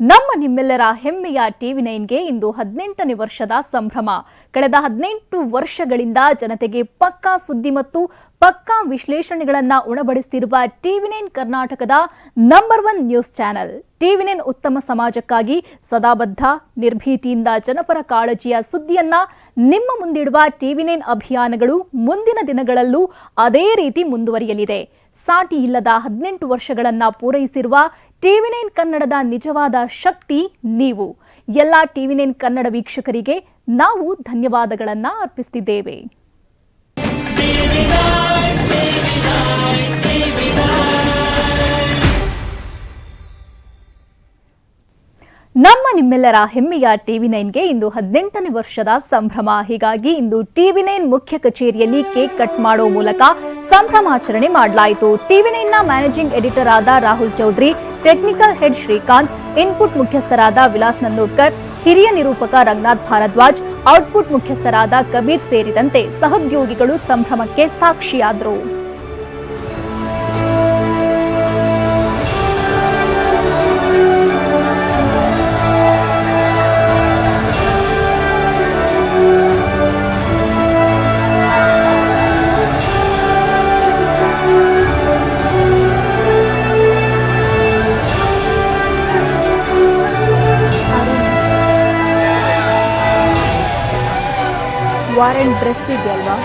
ನಮ್ಮ ನಿಮ್ಮೆಲ್ಲರ ಹೆಮ್ಮೆಯ ಟಿವಿ ನೈನ್ಗೆ ಇಂದು ಹದಿನೆಂಟನೇ ವರ್ಷದ ಸಂಭ್ರಮ. ಕಳೆದ ಹದಿನೆಂಟು ವರ್ಷಗಳಿಂದ ಜನತೆಗೆ ಪಕ್ಕಾ ಸುದ್ದಿ ಮತ್ತು ಪಕ್ಕಾ ವಿಶ್ಲೇಷಣೆಗಳನ್ನು ಉಣಬಡಿಸುತ್ತಿರುವ ಟಿವಿ ನೈನ್ ಕರ್ನಾಟಕದ number one news channel TV nine ಉತ್ತಮ ಸಮಾಜಕ್ಕಾಗಿ ಸದಾಬದ್ಧ, ನಿರ್ಭೀತಿಯಿಂದ ಜನಪರ ಕಾಳಜಿಯ ಸುದ್ದಿಯನ್ನ ನಿಮ್ಮ ಮುಂದಿಡುವ ಟಿವಿ ನೈನ್ ಅಭಿಯಾನಗಳು ಮುಂದಿನ ದಿನಗಳಲ್ಲೂ ಅದೇ ರೀತಿ ಮುಂದುವರಿಯಲಿದೆ. ಸಾಟಿ ಇಲ್ಲದ ಹದಿನೆಂಟು ವರ್ಷಗಳನ್ನು ಪೂರೈಸಿರುವ ಟಿವಿ ನೈನ್ ಕನ್ನಡದ ನಿಜವಾದ ಶಕ್ತಿ ನೀವು. ಎಲ್ಲ ಟಿವಿ ನೈನ್ ಕನ್ನಡ ವೀಕ್ಷಕರಿಗೆ ನಾವು ಧನ್ಯವಾದಗಳನ್ನು ಅರ್ಪಿಸುತ್ತಿದ್ದೇವೆ ನಮ್ಮ ನಿಮ್ಮೆಲ್ಲರ ಹೆಮ್ಮೆಯ ಟಿವಿ ನೈನ್ಗೆ ಇಂದು ಹದಿನೆಂಟನೇ ವರ್ಷದ ಸಂಭ್ರಮ. ಹೀಗಾಗಿ ಇಂದು ಟಿವಿ ನೈನ್ ಮುಖ್ಯ ಕಚೇರಿಯಲ್ಲಿ ಕೇಕ್ ಕಟ್ ಮಾಡೋ ಮೂಲಕ ಸಂಭ್ರಮಾಚರಣೆ ಮಾಡಲಾಯಿತು. ಟಿವಿ ನೈನ್ನ ಮ್ಯಾನೇಜಿಂಗ್ ಎಡಿಟರ್ ಆದ Rahul Chaudhary, technical head Srikanth, input ಮುಖ್ಯಸ್ಥರಾದ ವಿಲಾಸ್ ನಂದೋಡ್ಕರ್, ಹಿರಿಯ ನಿರೂಪಕ ರಂಗನಾಥ್ ಭಾರದ್ವಾಜ್, ಔಟ್ಪುಟ್ ಮುಖ್ಯಸ್ಥರಾದ ಕಬೀರ್ ಸೇರಿದಂತೆ ಸಹೋದ್ಯೋಗಿಗಳು ಸಂಭ್ರಮಕ್ಕೆ ಸಾಕ್ಷಿಯಾದರು. ವಾರೆಂಟ್ ಡ್ರೆಸ್ ಇದೆಯಲ್ವಾ?